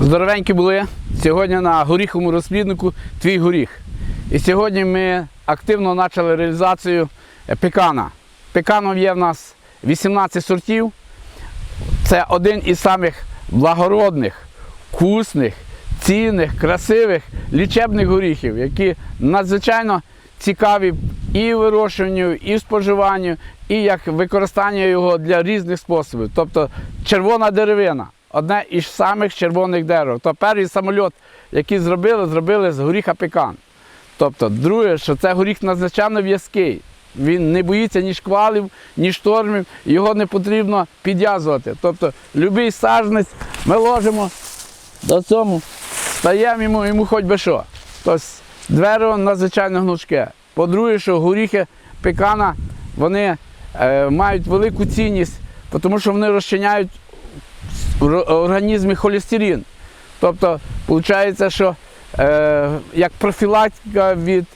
Здоровенькі були. Сьогодні на горіховому розпліднику твій горіх. І сьогодні ми активно почали реалізацію е, пекана. Пеканов є в нас 18 сортів. Це один із самих благородних, вкусних, цінних, красивих, лічебних горіхів, які надзвичайно цікаві і вирощуванню, і споживанню, і як використання його для різних способів. Тобто червона деревина одне із самих червоних дерев. То перший самоліт, який зробили, зробили з горіха пекан. Тобто, друге, що це горіх надзвичайно в'язкий. Він не боїться ні шквалів, ні штормів, його не потрібно підв'язувати. Тобто, будь-який саженець ми ложимо до цьому, стаємо йому, йому хоч би що. Тобто, дерево надзвичайно гнучке. По-друге, що горіхи пекана вони е, мають велику цінність, тому що вони розчиняють в організмі холестерин. Тобто, виходить, що е, як профілактика від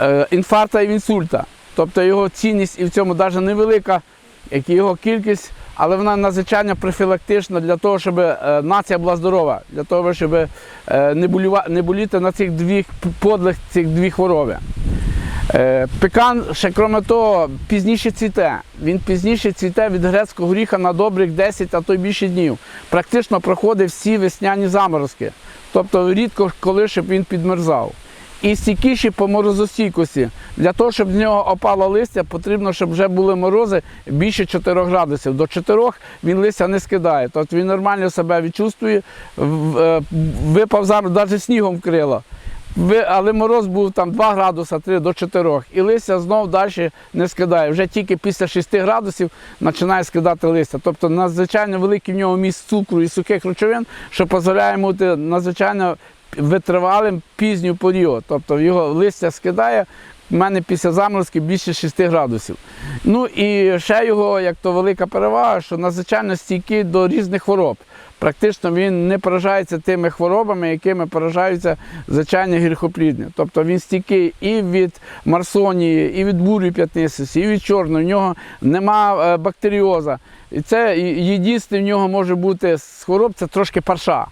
е, інфаркту і інсульта. Тобто його цінність і в цьому навіть невелика, як і його кількість, але вона надзвичайно профілактична для того, щоб е, нація була здорова, для того, щоб е, не, боліти на цих дві подлих цих дві хвороби. Е, Пекан, ще крім того, пізніше цвіте. Він пізніше цвіте від грецького горіха на добрих 10, а то й більше днів. Практично проходить всі весняні заморозки. Тобто рідко коли щоб він підмерзав. І стійкіші по морозостійкості. Для того, щоб з нього опало листя, потрібно, щоб вже були морози більше 4 градусів. До 4 він листя не скидає. Тобто він нормально себе відчувствує, е, випав зараз, навіть снігом вкрило. Але мороз був там 2 градуса 3 до 4. І листя знов далі не скидає. Вже тільки після 6 градусів починає скидати листя. Тобто надзвичайно великий в нього міст цукру і сухих речовин, що дозволяє бути надзвичайно витривалим пізню період. Тобто його листя скидає. У мене після заморозки більше 6 градусів. Ну і ще його, як то велика перевага, що надзвичайно стійкий до різних хвороб. Практично він не поражається тими хворобами, якими поражаються звичайні гірхоплідні. Тобто він стійкий і від марсонії, і від бурі п'ятнистості, і від чорної. В нього нема е, бактеріоза. І це єдине в нього може бути з хвороб це трошки парша.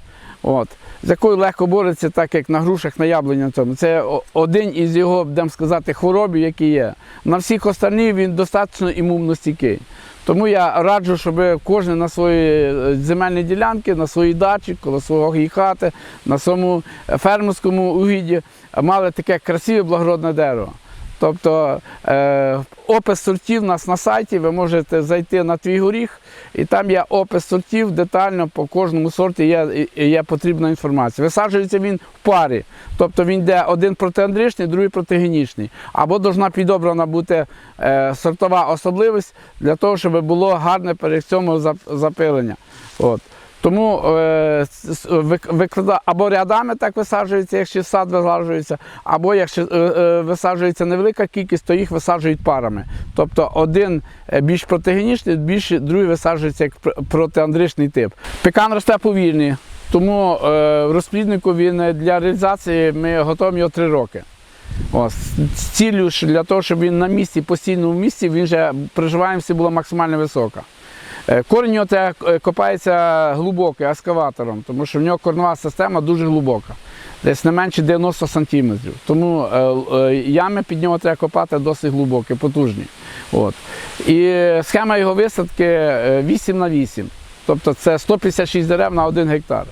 От. З якою легко бореться, так як на грушах, на яблуні. Це один із його, будемо сказати, хвороб, які є. На всіх остальних він достатньо імунностійкий. Тому я раджу, щоб кожен на своїй е, земельній ділянці, на своїй дачі, коло свого хати, на своєму фермерському угідді мали таке красиве благородне дерево. Тобто е, опис сортів у нас на сайті, ви можете зайти на твій горіх, і там є опис сортів, детально по кожному сорті є, є потрібна інформація. Висаджується він в парі, тобто він йде один протиандричний, другий протигенічний. Або повинна підобрана бути е, сортова особливість для того, щоб було гарне перед цьому зап- запилення. От. Тому е, с- с- вик- викрада- або рядами так висаджується, якщо сад висаджується, або якщо е, е, висаджується невелика кількість, то їх висаджують парами. Тобто один е, більш протигенічний, більш, другий висаджується як пр- протиандричний тип. Пекан росте повільний, тому е, в розпліднику він е, для реалізації ми готуємо його три роки. Ось, з ціллю, для того, щоб він на місці, постійному місці, він вже проживаємость була максимально висока. Е, Корінь те, е, копається глибоко ескаватором, тому що в нього корнова система дуже глибока, десь не менше 90 сантиметрів. Тому е, ями під нього треба копати досить глибокі, потужні. От. І схема його висадки е, 8 на 8. Тобто це 156 дерев на 1 гектар.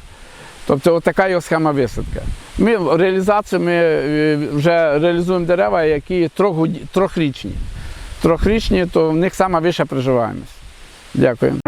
Тобто така його схема висадки. Ми в реалізацію ми вже реалізуємо дерева, які трьох- трьохрічні. Трьохрічні, то в них сама вища приживаємість. Дякую.